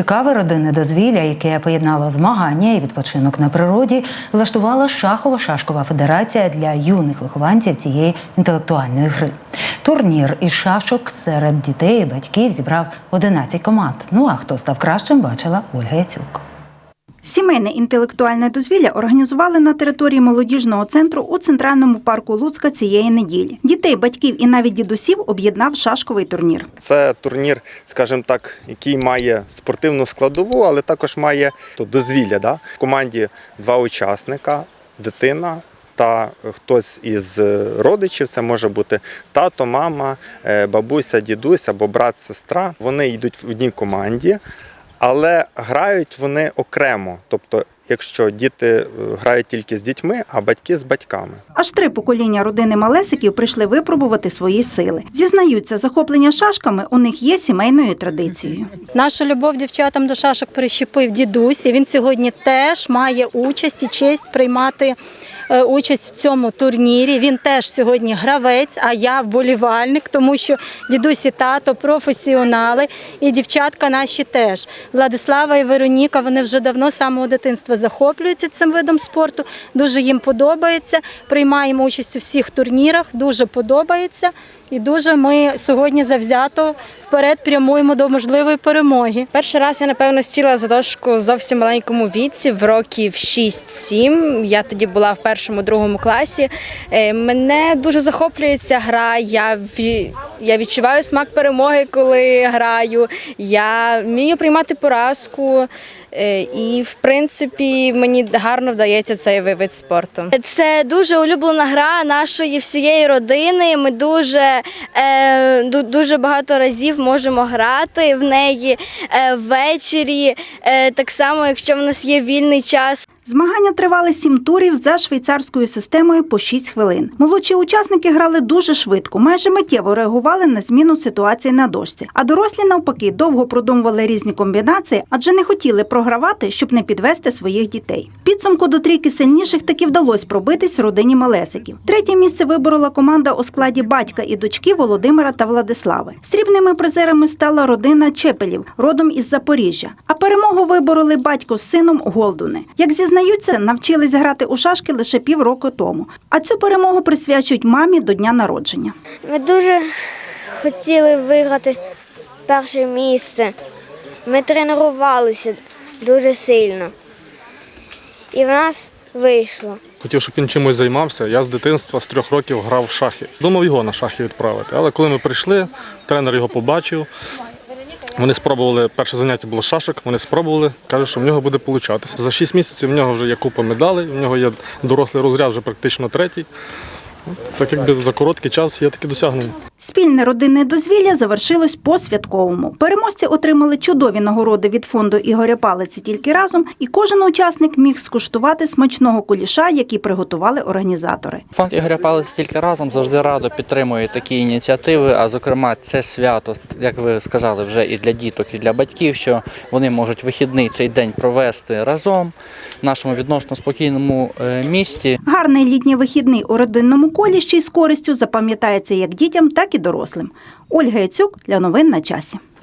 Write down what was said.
Цікаве родинне дозвілля, яке поєднало змагання і відпочинок на природі, влаштувала шахово-шашкова федерація для юних вихованців цієї інтелектуальної гри. Турнір із шашок серед дітей і батьків зібрав 11 команд. Ну а хто став кращим, бачила Ольга Яцюк. Сімейне інтелектуальне дозвілля організували на території молодіжного центру у центральному парку Луцька цієї неділі. Дітей, батьків і навіть дідусів об'єднав шашковий турнір. Це турнір, скажімо так, який має спортивну складову, але також має то дозвілля. Да? В команді два учасника, дитина. Та хтось із родичів, це може бути тато, мама, е, бабуся, дідусь або брат, сестра. Вони йдуть в одній команді, але грають вони окремо. Тобто, якщо діти е, грають тільки з дітьми, а батьки з батьками. Аж три покоління родини Малесиків прийшли випробувати свої сили. Зізнаються, захоплення шашками у них є сімейною традицією. Наша любов дівчатам до шашок прищепив дідусь. і Він сьогодні теж має участь і честь приймати участь в цьому турнірі. Він теж сьогодні гравець, а я вболівальник, тому що дідусь і тато професіонали, і дівчатка наші теж. Владислава і Вероніка вони вже давно з самого дитинства захоплюються цим видом спорту. Дуже їм подобається. Приймаємо участь у всіх турнірах, дуже подобається. І дуже ми сьогодні завзято вперед прямуємо до можливої перемоги. Перший раз я напевно сіла за дошку зовсім маленькому віці, в років 6-7. Я тоді була в першому другому класі. Е, Мене дуже захоплюється гра. Я ві- я відчуваю смак перемоги, коли граю. Я вмію приймати поразку. Е, І, в принципі, мені гарно вдається цей вид спорту. Це дуже улюблена гра нашої всієї родини. Ми дуже, е, дуже багато разів можемо грати в неї е, ввечері. Так само, якщо в нас є вільний час. Змагання тривали сім турів за швейцарською системою по 6 хвилин. Молодші учасники грали дуже швидко, майже миттєво реагували на зміну ситуації на дошці. А дорослі, навпаки, довго продумували різні комбінації, адже не хотіли програвати, щоб не підвести своїх дітей. Підсумку до трійки сильніших таки вдалося пробитись родині Малесиків. Третє місце виборола команда у складі батька і дочки Володимира та Владислави. Срібними призерами стала родина Чепелів, родом із Запоріжжя. А перемогу вибороли батько з сином Голдуни. Як зізнаються, навчились грати у шашки лише півроку тому. А цю перемогу присвячують мамі до дня народження. Ми дуже хотіли виграти перше місце. Ми тренувалися дуже сильно. І в нас вийшло. Хотів, щоб він чимось займався. Я з дитинства з трьох років грав в шахи. Думав його на шахи відправити. Але коли ми прийшли, тренер його побачив. Вони спробували, перше заняття було шашок, вони спробували, кажуть, що в нього буде получатися. За 6 місяців в нього вже є купа медалей, в нього є дорослий розряд, вже практично третій. Так якби за короткий час є такі досягнення. Спільне родинне дозвілля завершилось по-святковому. Переможці отримали чудові нагороди від фонду Ігоря Палиці тільки разом, і кожен учасник міг скуштувати смачного куліша, який приготували організатори. Фонд Ігоря Палиця тільки разом завжди радо підтримує такі ініціативи. А зокрема, це свято, як ви сказали, вже і для діток, і для батьків, що вони можуть вихідний цей день провести разом в нашому відносно спокійному е, місті. Гарний літній вихідний у родинному колі ще й з користю запам'ятається як дітям, так і дорослим. Ольга Яцюк для новин на часі.